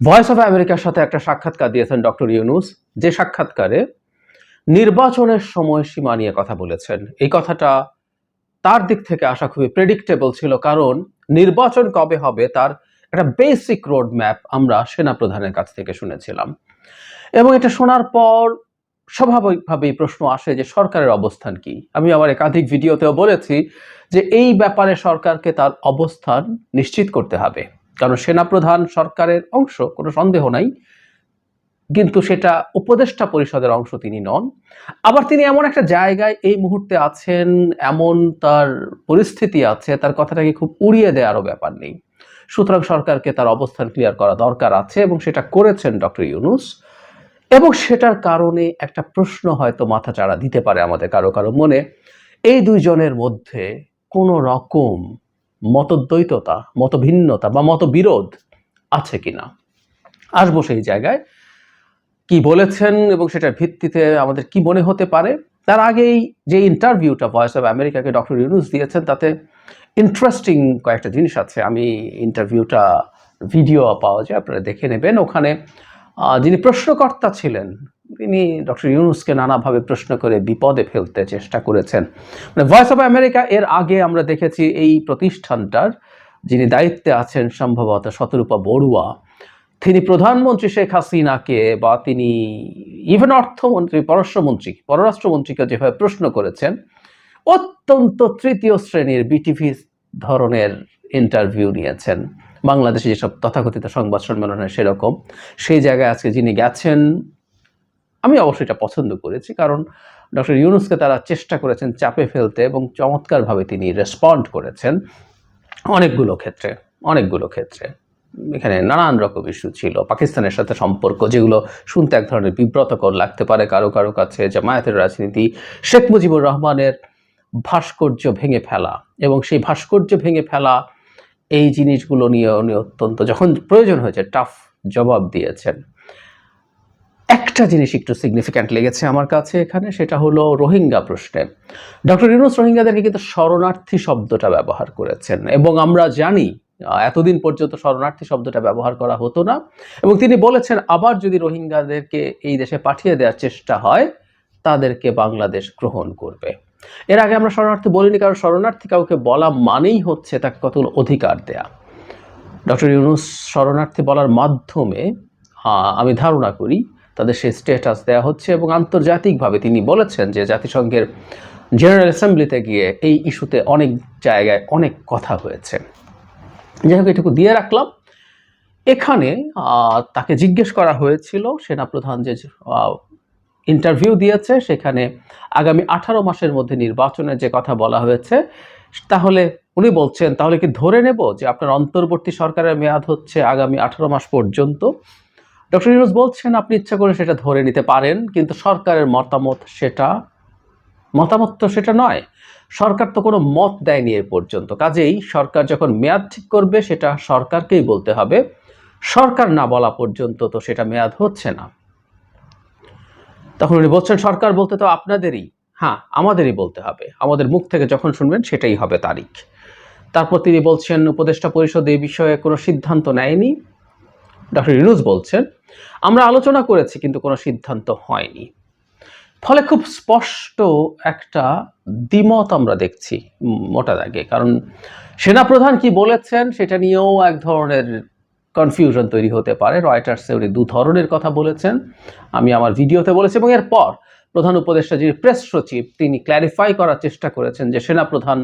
Voice of আমেরিকার সাথে একটা সাক্ষাৎকার দিয়েছেন ডক্টর ইউনুস। যে সাক্ষাৎকারে নির্বাচনের সময়সীমা নিয়ে কথা বলেছেন। এই কথাটা তার দিক থেকে আসা খুবই প্রেডিক্টেবল ছিল, কারণ নির্বাচন কবে হবে তার একটা বেসিক রোড ম্যাপ আমরা সেনাপ্রধানের কাছ থেকে শুনেছিলাম। এবং এটা শোনার পর স্বাভাবিকভাবেই প্রশ্ন আসে যে সরকারের অবস্থান কি? আমি আমার একাধিক ভিডিওতেও বলেছি যে এই ব্যাপারে সরকারকে তার অবস্থান নিশ্চিত করতে হবে। কারণ সেনাপ্রধান সরকারের অংশ, কোনো সন্দেহ নাই। কিন্তু সেটা উপদেষ্টা পরিষদের অংশ তিনি নন। আবার তিনি এমন একটা জায়গায় এই মুহূর্তে আছেন, এমন তার পরিস্থিতি আছে, তার কথাটাকে খুব উড়িয়ে দেওয়ারও ব্যাপার নেই। সুতরাং সরকারকে তার অবস্থান ক্লিয়ার করা দরকার আছে এবং সেটা করেছেন ডক্টর ইউনুস। এবং সেটার কারণে একটা প্রশ্ন হয়তো মাথা চাড়া দিতে পারে আমাদের কারও কারও মনে। এই দুইজনের মধ্যে কোনো রকম মতদ্বৈততা, মতভিন্নতা বা মতবিরোধ আছে কিনা? আসব সেই জায়গায়। কি বলেছেন এবং সেটার ভিত্তিতে আমাদের কি মনে হতে পারে? তার আগেই যে ইন্টারভিউটা ভয়েস অফ আমেরিকাকে ডক্টর ইউনুস দিয়েছেন, তাতে ইন্টারেস্টিং কয়েকটা জিনিস আছে। আমি ইন্টারভিউটা ভিডিও পাওয়া যায়, আপনারা দেখে নেবেন। ওখানে যিনি প্রশ্নকর্তা ছিলেন তিনি ডক্টর ইউনুসকে নানাভাবে প্রশ্ন করে বিপদে ফেলতে চেষ্টা করেছেন। মানে ভয়েস অফ আমেরিকা এর আগে আমরা দেখেছি এই প্রতিষ্ঠানটার যিনি দায়িত্বে আছেন সম্ভবত শতরূপা বড়ুয়া, তিনি প্রধানমন্ত্রী শেখ হাসিনাকে বা তিনি ইভেন অর্থমন্ত্রী, পররাষ্ট্রমন্ত্রী, পররাষ্ট্রমন্ত্রীকে যেভাবে প্রশ্ন করেছেন, অত্যন্ত তৃতীয় শ্রেণির বিটিভি ধরনের ইন্টারভিউ নিয়েছেন। বাংলাদেশে যেসব তথাকথিত সংবাদ সম্মেলন সেরকম। সেই জায়গায় আজকে যিনি গেছেন আমি অবশ্যই এটা পছন্দ করেছি, কারণ ডক্টর ইউনুসকে তারা চেষ্টা করেছেন চাপে ফেলতে এবং চমৎকারভাবে তিনি রেসপন্ড করেছেন অনেকগুলো ক্ষেত্রে অনেকগুলো ক্ষেত্রে। এখানে নানান রকম ইস্যু ছিল, পাকিস্তানের সাথে সম্পর্ক যেগুলো শুনতে এক ধরনের বিব্রতকর লাগতে পারে কারও কারও কাছে, জামায়াতের রাজনীতি, শেখ মুজিবুর রহমানের ভাস্কর্য ভেঙে ফেলা এবং সেই ভাস্কর্য ভেঙে ফেলা এই জিনিসগুলো নিয়ে উনি অত্যন্ত যখন প্রয়োজন হয়েছে টাফ জবাব দিয়েছেন। একটা জিনিস একটু সিগনিফিক্যান্ট লেগেছে আমার কাছে এখানে সেটা হলো রোহিঙ্গা প্রশ্নে। ডক্টর ইউনুস রোহিঙ্গাদেরকে কিন্তু শরণার্থী শব্দটা ব্যবহার করেছেন এবং আমরা জানি এতদিন পর্যন্ত শরণার্থী শব্দটা ব্যবহার করা হতো না এবং তিনি বলেছেন আবার যদি রোহিঙ্গাদেরকে এই দেশে পাঠিয়ে দেওয়ার চেষ্টা হয় তাদেরকে বাংলাদেশ গ্রহণ করবে। এর আগে আমরা শরণার্থী বলিনি কারণ শরণার্থী কাউকে বলা মানেই হচ্ছে তাকে কতগুলো অধিকার দেয়া। ডক্টর ইউনুস শরণার্থী বলার মাধ্যমে আহ, আমি ধারণা করি তাদের সেই স্টেটাস দেওয়া হচ্ছে এবং আন্তর্জাতিকভাবে তিনি বলেছেন যে জাতিসংঘের জেনারেল অ্যাসেম্বলিতে গিয়ে এই ইস্যুতে অনেক জায়গায় অনেক কথা হয়েছে। যাই হোক, এটুকু দিয়ে রাখলাম। এখানে তাকে জিজ্ঞেস করা হয়েছিল, সেনাপ্রধান যে ইন্টারভিউ দিয়েছে, সেখানে আগামী আঠারো মাসের মধ্যে নির্বাচনের যে কথা বলা হয়েছে, তাহলে উনি বলছেন, তাহলে কি ধরে নেব যে আপনার অন্তর্বর্তী সরকারের মেয়াদ হচ্ছে আগামী আঠারো মাস পর্যন্ত? ডক্টর ইউনুস বলছেন, আপনি ইচ্ছা করে সেটা ধরে নিতে পারেন, কিন্তু সরকারের মতামত সেটা মতামত তো সেটা নয়, সরকার তো কোনো মত দেয়নি এ পর্যন্ত। কাজেই সরকার যখন মেয়াদ ঠিক করবে, সেটা সরকারকেই বলতে হবে। সরকার না বলা পর্যন্ত তো সেটা মেয়াদ হচ্ছে না। তখন উনি বলছেন, সরকার বলতে তো আপনাদেরই। হ্যাঁ আমাদেরই বলতে হবে। আমাদের মুখ থেকে যখন শুনবেন, সেটাই হবে তারিখ। তারপর তিনি বলছেন, উপদেষ্টা পরিষদ এই বিষয়ে কোনো সিদ্ধান্ত নেয়নি। ডক্টর ইউনুস বলছেন, আমরা আলোচনা করেছি কিন্তু কোনো সিদ্ধান্ত হয়নি। ফলে খুব স্পষ্ট একটা দ্বিমত আমরা দেখছি মোটা দাগে। কারণ সেনাপ্রধান কি বলেছেন সেটা নিয়েও এক ধরনের কনফিউশন তৈরি হতে পারে। রয়টার্সে উনি দু ধরনের কথা বলেছেন। আমি আমার ভিডিওতে বলেছি এবং এরপর প্রধান উপদেষ্টা যিনি প্রেস সচিব তিনি ক্ল্যারিফাই করার চেষ্টা করেছেন যে সেনাপ্রধান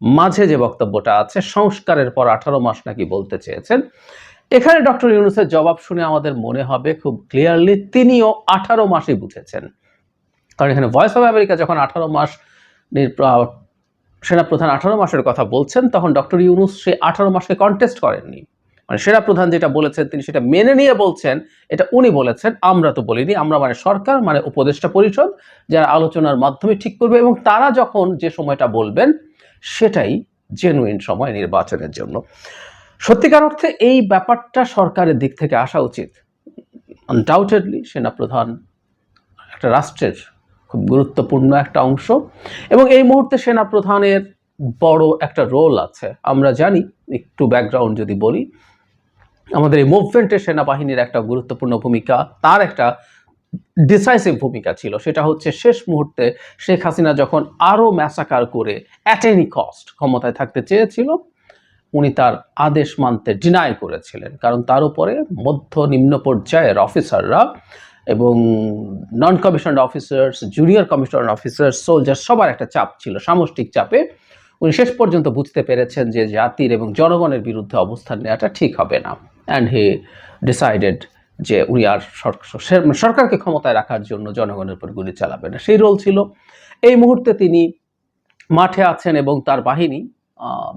মাঝে যে বক্তব্যটা আছে, সংস্কারের পর আঠারো মাস নাকি বলতে চেয়েছেন। এখানে ডক্টর ইউনুসের জবাব শুনে আমাদের মনে হবে খুব ক্লিয়ারলি তিনিও আঠারো মাসই বুঝেছেন। কারণ এখানে ভয়েস অফ আমেরিকা যখন আঠারো মাস সেনাপ্রধান আঠারো মাসের কথা বলছেন, তখন ডক্টর ইউনুস সে আঠারো মাসকে কন্টেস্ট করেননি। মানে সেনাপ্রধান যেটা বলেছেন, তিনি সেটা মেনে নিয়ে বলছেন, এটা উনি বলেছেন, আমরা তো বলিনি। আমরা মানে সরকার মানে উপদেষ্টা পরিষদ, যারা আলোচনার মাধ্যমে ঠিক করবে এবং তারা যখন যে সময়টা বলবেন সেটাই জেনুইন সময় নির্বাচনের জন্য। সত্যিকার অর্থে এই ব্যাপারটা সরকারের দিক থেকে আসা উচিত। আনডাউটেডলি সেনাপ্রধান একটা রাষ্ট্রের খুব গুরুত্বপূর্ণ একটা অংশ এবং এই মুহূর্তে সেনাপ্রধানের বড় একটা রোল আছে। আমরা জানি, একটু ব্যাকগ্রাউন্ড যদি বলি, আমাদের এই মুভমেন্টে সেনাবাহিনীর একটা গুরুত্বপূর্ণ ভূমিকা, তার একটা ডিসাইসিভ ভূমিকা ছিল, সেটা হচ্ছে শেষ মুহূর্তে শেখ হাসিনা যখন আরও ম্যাসাকার করে অ্যাট এনি কস্ট ক্ষমতায় থাকতে চেয়েছিল, উনি তার আদেশ মানতে ডিনাই করেছিলেন। কারণ তার উপরে মধ্য নিম্ন পর্যায়ের অফিসাররা এবং non commissioned officers junior commissioned officer soldier সবার একটা চাপ ছিল, সামষ্টিক চাপে। উনি শেষ পর্যন্ত বুঝতে পেরেছেন যে জাতির এবং জনগণের বিরুদ্ধে অবস্থান নেওয়াটা ঠিক হবে না। অ্যান্ড হি ডিসাইডেড যে উনি আর সর- সরকারকে ক্ষমতায় রাখার জন্য জনগণের উপর গুলি চালাবেন। না সেই রোল ছিল। এই মুহূর্তে তিনি মাঠে আছেন এবং তার বাহিনী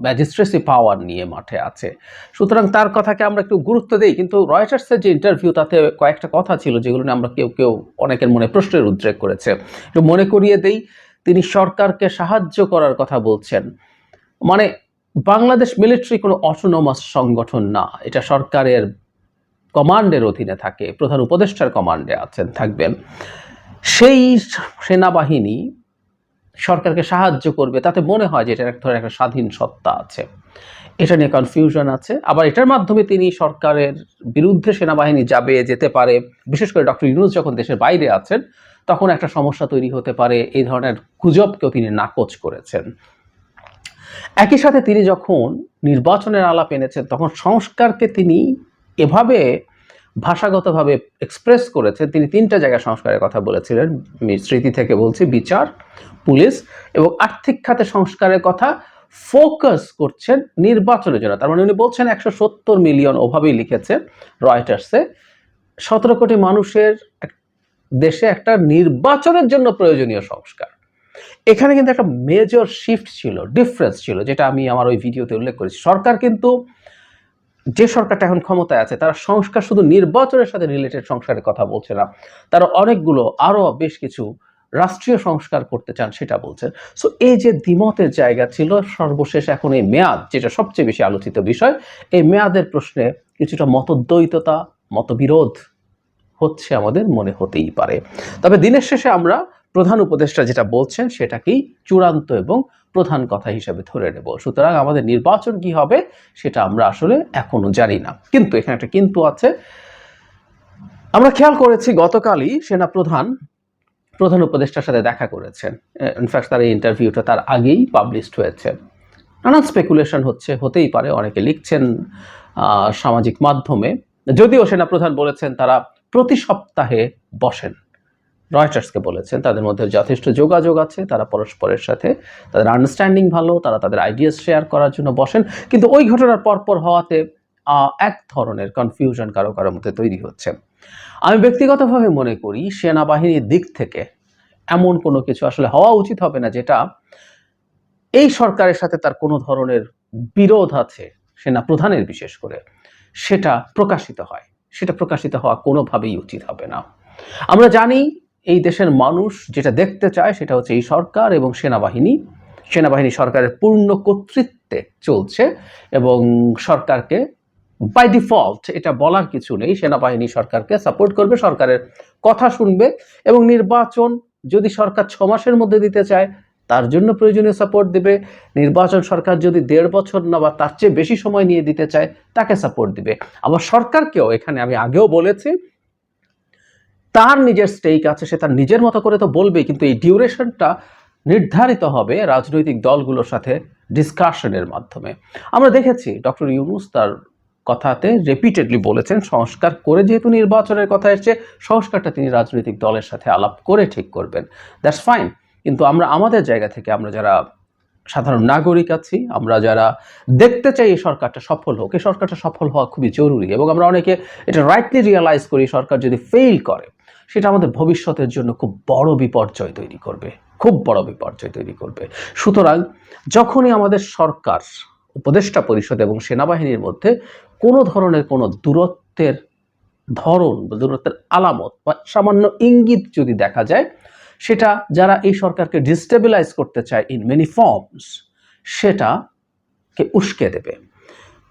ম্যাজিস্ট্রেসি পাওয়ার নিয়ে মাঠে আছে। সুতরাং তার কথাকে আমরা একটু গুরুত্ব দিই, কিন্তু রয়টার্সের যে ইন্টারভিউ তাতে কয়েকটা কথা ছিল যেগুলো নিয়ে আমরা কেউ কেউ অনেকের মনে প্রশ্নের উদ্রেক করেছে। মনে করিয়ে দেই, তিনি সরকারকে সাহায্য করার কথা বলছেন। মানে বাংলাদেশ মিলিটারি কোনো অটোনোমাস সংগঠন না। এটা সরকারের কমান্ডের অধীনে থাকে, প্রধান উপদেষ্টার কমান্ডে আছেন, থাকবেন। সেই সেনাবাহিনী সরকারকে সাহায্য করবে, তাতে মনে হয় যে এটার এক ধরনের একটা স্বাধীন সত্তা আছে। এটা নিয়ে কনফিউশন আছে। আবার এটার মাধ্যমে তিনি সরকারের বিরুদ্ধে সেনাবাহিনী যাবে, যেতে পারে। বিশেষ করে ডক্টর ইউনুস যখন দেশের বাইরে আছেন, তখন একটা সমস্যা তৈরি হতে পারে, এই ধরনের গুজবকেও তিনি নাকচ করেছেন। একই সাথে তিনি যখন নির্বাচনের আলাপ এনেছেন, তখন সংস্কারকে তিনি এভাবে ভাষাগতভাবে এক্সপ্রেস করেছেন তিনি তিনটা জায়গায় সংস্কারের কথা বলেছিলেন স্মৃতি থেকে বলছি, বিচার, পুলিশ এবং আর্থিক খাতে সংস্কারের কথা ফোকাস করছেন নির্বাচনের জন্য। তার মানে উনি বলছেন একশো সত্তর মিলিয়ন ওভাবেই লিখেছে রয়টার্সে। সতেরো কোটি মানুষের দেশে একটা নির্বাচনের জন্য প্রয়োজনীয় সংস্কার। এখানে কিন্তু একটা মেজর শিফট ছিল ডিফারেন্স ছিল, যেটা আমি আমার ওই ভিডিওতে উল্লেখ করেছি। সরকার কিন্তু যে সরকারটা এখন ক্ষমতায় আছে, তারা সংস্কার শুধু নির্বাচনের সাথে রিলেটেড সংস্কারের কথা বলছে না। তারা অনেকগুলো আরও বেশ কিছু রাষ্ট্রীয় সংস্কার করতে চান সেটা বলছেন সো এই যে দ্বিমতের জায়গা ছিল, সর্বশেষ এখন এই মেয়াদ, যেটা সবচেয়ে বেশি আলোচিত বিষয়, এই মেয়াদের প্রশ্নে কিছুটা মতদ্বৈততা, মতবিরোধ হচ্ছে আমাদের মনে হতেই পারে। তবে দিনের শেষে আমরা প্রধান উপদেষ্টা যেটা বলছেন সেটাকেই চূড়ান্ত এবং প্রধান কথা হিসেবে ধরে নেব। সুতরাং আমাদের নির্বাচন কি হবে সেটা আমরা আসলে এখনও জানি না। কিন্তু এখানে একটা কিন্তু আছে। আমরা খেয়াল করেছি গতকালই সেনা প্রধান প্রধান উপদেষ্টার সাথে দেখা করেছেন। ইনফ্যাক্ট তার এই ইন্টারভিউটা তার আগেই পাবলিশড হয়েছে। নানান স্পেকুলেশন হচ্ছে, হতেই পারে, অনেকে লিখছেন সামাজিক মাধ্যমে। যদিও সেনাপ্রধান বলেছেন তারা প্রতি সপ্তাহে বসেন। রয়টার্সকে বলেছেন, তাদের মধ্যে যথেষ্ট যোগাযোগ আছে, তারা পরস্পরের সাথে তাদের আন্ডারস্ট্যান্ডিং ভালো, তারা তাদের আইডিয়াস শেয়ার করার জন্য বসেন। কিন্তু ওই ঘটনার পরপর হওয়াতে এক ধরনের কনফিউশন কারও কারও মধ্যে তৈরি হচ্ছে। আমি ব্যক্তিগতভাবে মনে করি, সেনাবাহিনীর দিক থেকে এমন কোনো কিছু আসলে হওয়া উচিত হবে না, যেটা এই সরকারের সাথে তার কোনো ধরনের বিরোধ আছে, সেনা প্রধানের বিশেষ করে, সেটা প্রকাশিত হয়। সেটা প্রকাশিত হওয়া কোনোভাবেই উচিত হবে না। আমরা জানি এই দেশের মানুষ যেটা দেখতে চায় সেটা হচ্ছে এই সরকার এবং সেনাবাহিনী। সেনাবাহিনী সরকারের পূর্ণ কর্তৃত্বে চলছে এবং সরকারকে বাই ডিফল্ট এটা বলার কিছু নেই, সেনাবাহিনী সরকারকে সাপোর্ট করবে, সরকারের কথা শুনবে এবং নির্বাচন যদি সরকার ছ মাসের মধ্যে দিতে চায়, তার জন্য প্রয়োজনীয় সাপোর্ট দেবে। নির্বাচন সরকার যদি দেড় বছর না বা তার চেয়ে বেশি সময় নিয়ে দিতে চায়, তাকে সাপোর্ট দিবে। আবার সরকারকেও এখানে আমি আগেও বলেছি তার নিজের স্টেক আছে, সে তার নিজের মতো করে তো বলবেই, কিন্তু এই ডিউরেশনটা নির্ধারিত হবে রাজনৈতিক দলগুলোর সাথে ডিসকাশনের মাধ্যমে। আমরা দেখেছি ডক্টর ইউনুস তার কথাতে রিপিটেডলি বলেছেন, সংস্কার করে যেহেতু নির্বাচনের কথা এসছে, সংস্কারটা তিনি রাজনৈতিক দলের সাথে আলাপ করে ঠিক করবেন। দ্যাটস ফাইন কিন্তু আমরা আমাদের জায়গা থেকে আমরা যারা সাধারণ নাগরিক আছি, আমরা যারা দেখতে চাই এই সরকারটা সফল হোক, এই সরকারটা সফল হওয়া খুবই জরুরি এবং আমরা অনেকে এটা রাইটলি রিয়েলাইজ করি সরকার যদি ফেইল করে সেটা আমাদের ভবিষ্যতের জন্য খুব বড় বিপর্যয় তৈরি করবে, খুব বড় বিপর্যয় তৈরি করবে। সুতরাং যখনই আমাদের সরকার, উপদেষ্টা পরিষদ এবং সেনাবাহিনীর মধ্যে কোনো ধরনের কোনো দূরত্বের ধরন বা দূরত্বের আলামত বা সামান্য ইঙ্গিত যদি দেখা যায়, সেটা যারা এই সরকারকে ডিস্টেবিলাইজ করতে চায় ইন মেনি ফর্মস সেটাকে উস্কে দেবে।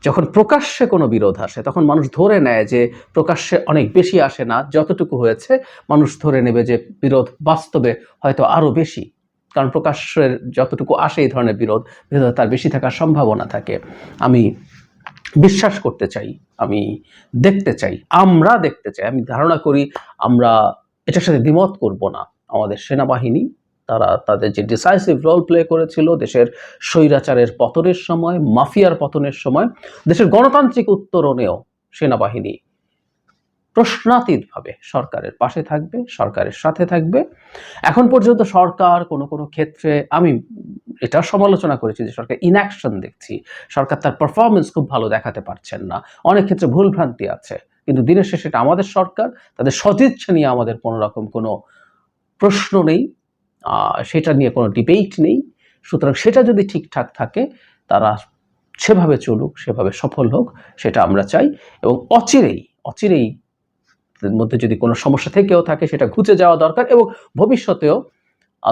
যখন প্রকাশ্যে কোনো বিরোধ আসে, তখন মানুষ ধরে নেয় যে প্রকাশ্যে অনেক বেশি আসে না, যতটুকু হয়েছে, মানুষ ধরে নেবে যে বিরোধ বাস্তবে হয়তো আরও বেশি। কারণ প্রকাশ্যের যতটুকু আসে এই ধরনের বিরোধ বিরোধ তার বেশি থাকার সম্ভাবনা থাকে। আমি বিশ্বাস করতে চাই, আমি দেখতে চাই, আমরা দেখতে চাই, আমি ধারণা করি আমরা এটার সাথে দ্বিমত করব না। আমাদের সেনাবাহিনী তারা তাদের যে ডিসাইসিভ রোল প্লে করেছিল দেশের স্বৈরাচারের পতনের সময়, মাফিয়ার পতনের সময়, দেশের গণতান্ত্রিক উত্তরণেও সেনাবাহিনী প্রশ্নাতীতভাবে সরকারের পাশে থাকবে, সরকারের সাথে থাকবে। এখন পর্যন্ত সরকার কোনো কোনো ক্ষেত্রে আমি এটা সমালোচনা করেছি যে সরকার ইনঅ্যাকশন দেখছি। সরকার তার পারফরমেন্স খুব ভালো দেখাতে পারছেন না। অনেক ক্ষেত্রে ভুলভ্রান্তি আছে। কিন্তু দিনের শেষে এটা আমাদের সরকার। তাদের সদিচ্ছা নিয়ে আমাদের কোনো রকম কোনো প্রশ্ন নেই। সেটা নিয়ে কোনো ডিবেট নেই। সুতরাং সেটা যদি ঠিকঠাক থাকে, তারা সেভাবে চলুক, সেভাবে সফল হোক, সেটা আমরা চাই। এবং অচিরেই অচিরেই মধ্যে যদি কোনো সমস্যা থেকেও থাকে, সেটা ঘুচে যাওয়া দরকার এবং ভবিষ্যতেও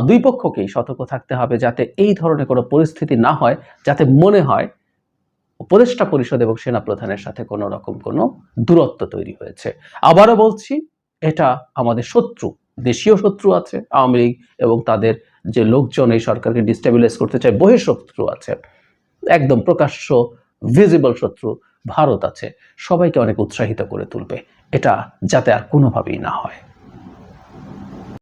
দুই পক্ষকেই সতর্ক থাকতে হবে যাতে এই ধরনের কোনো পরিস্থিতি না হয়, যাতে মনে হয় উপদেষ্টা পরিষদ এবং সেনা প্রধানের সাথে কোনো রকম কোনো দূরত্ব তৈরি হয়েছে। আবারও বলছি, এটা আমাদের শত্রু। দেশীয় শত্রু আছে আওয়ামী লীগ এবং তাদের যে লোকজন এই সরকারকে ডিস্টেবিলাইজ করতে চায় বহির শত্রু আছে। একদম প্রকাশ্য ভিজিবল শত্রু ভারত আছে। সবাইকে অনেক উৎসাহিত করে তুলবে। এটা যাতে আর কোনোভাবেই না হয়।